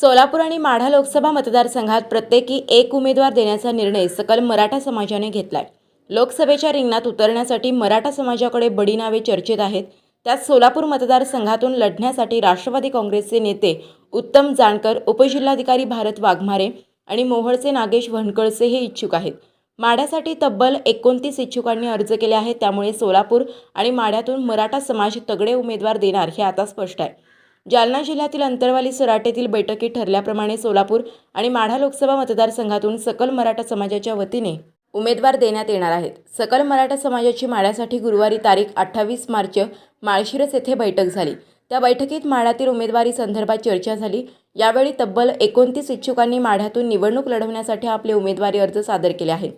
सोलापूर आणि माढा लोकसभा मतदारसंघात प्रत्येकी एक उमेदवार देण्याचा निर्णय सकल मराठा समाजाने घेतलाय. लोकसभेच्या रिंगणात उतरण्यासाठी मराठा समाजाकडे बडी नावे चर्चेत आहेत. त्यात सोलापूर मतदारसंघातून लढण्यासाठी राष्ट्रवादी काँग्रेसचे नेते उत्तम जानकर उपजिल्हाधिकारी भारत वाघमारे आणि मोहोळचे नागेश वनकळसे हे इच्छुक आहेत. माढ्यासाठी तब्बल एकोणतीस इच्छुकांनी अर्ज केले आहेत त्यामुळे सोलापूर आणि माढ्यातून मराठा समाज तगडे उमेदवार देणार हे आता स्पष्ट आहे. जालना जिल्ह्यातील अंतरवाली सराटेतील बैठकीत ठरल्याप्रमाणे सोलापूर आणि माढा लोकसभा मतदारसंघातून सकल मराठा समाजाच्या वतीने उमेदवार देण्यात येणार आहेत. सकल मराठा समाजाची माढ्यासाठी गुरुवारी तारीख अठ्ठावीस मार्च माळशिरस येथे बैठक झाली. त्या बैठकीत माढ्यातील उमेदवारी संदर्भात चर्चा झाली. यावेळी तब्बल एकोणतीस इच्छुकांनी माढ्यातून निवडणूक लढवण्यासाठी आपले उमेदवारी अर्ज सादर केले आहेत.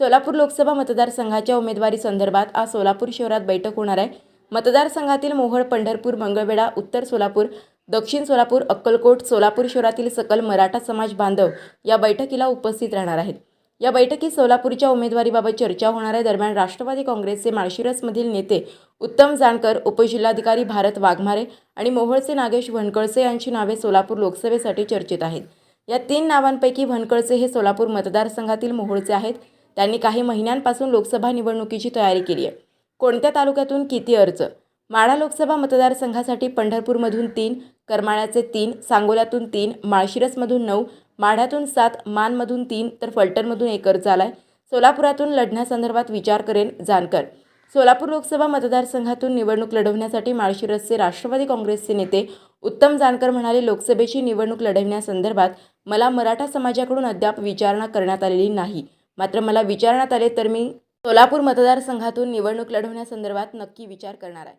सोलापूर लोकसभा मतदारसंघाच्या उमेदवारी संदर्भात आज सोलापूर शहरात बैठक होणार आहे. मतदारसंघातील मोहोळ पंढरपूर मंगळवेढा उत्तर सोलापूर दक्षिण सोलापूर अक्कलकोट सोलापूर शहरातील सकल मराठा समाज बांधव या बैठकीला उपस्थित राहणार आहेत. या बैठकीत सोलापूरच्या उमेदवारीबाबत चर्चा होणार आहे दरम्यान राष्ट्रवादी काँग्रेसचे माळशिरसमधील नेते उत्तम जानकर उपजिल्हाधिकारी भारत वाघमारे आणि मोहोळचे नागेश वनकळसे यांची नावे सोलापूर लोकसभेसाठी चर्चेत आहेत. या तीन नावांपैकी भनकळसे हे सोलापूर मतदारसंघातील मोहोळचे आहेत. त्यांनी काही महिन्यांपासून लोकसभा निवडणुकीची तयारी केली आहे. कोणत्या तालुक्यातून किती अर्ज? माढा लोकसभा मतदारसंघासाठी पंढरपूरमधून तीन करमाळ्याचे तीन सांगोल्यातून तीन माळशिरसमधून नऊ माढ्यातून सात मानमधून तीन तर फलटणमधून एक अर्ज आलाय. सोलापुरातून लढण्यासंदर्भात विचार करेन जानकर. सोलापूर लोकसभा मतदारसंघातून निवडणूक लढवण्यासाठी माळशिरसचे राष्ट्रवादी काँग्रेसचे नेते उत्तम जानकर म्हणाले लोकसभेची निवडणूक लढवण्यासंदर्भात मला मराठा समाजाकडून अद्याप विचारणा करण्यात आलेली नाही. मात्र मला विचारण्यात आले तर मी सोलापूर मतदारसंघातून निवडणूक लढवण्यासंदर्भात नक्की विचार करणार आहे.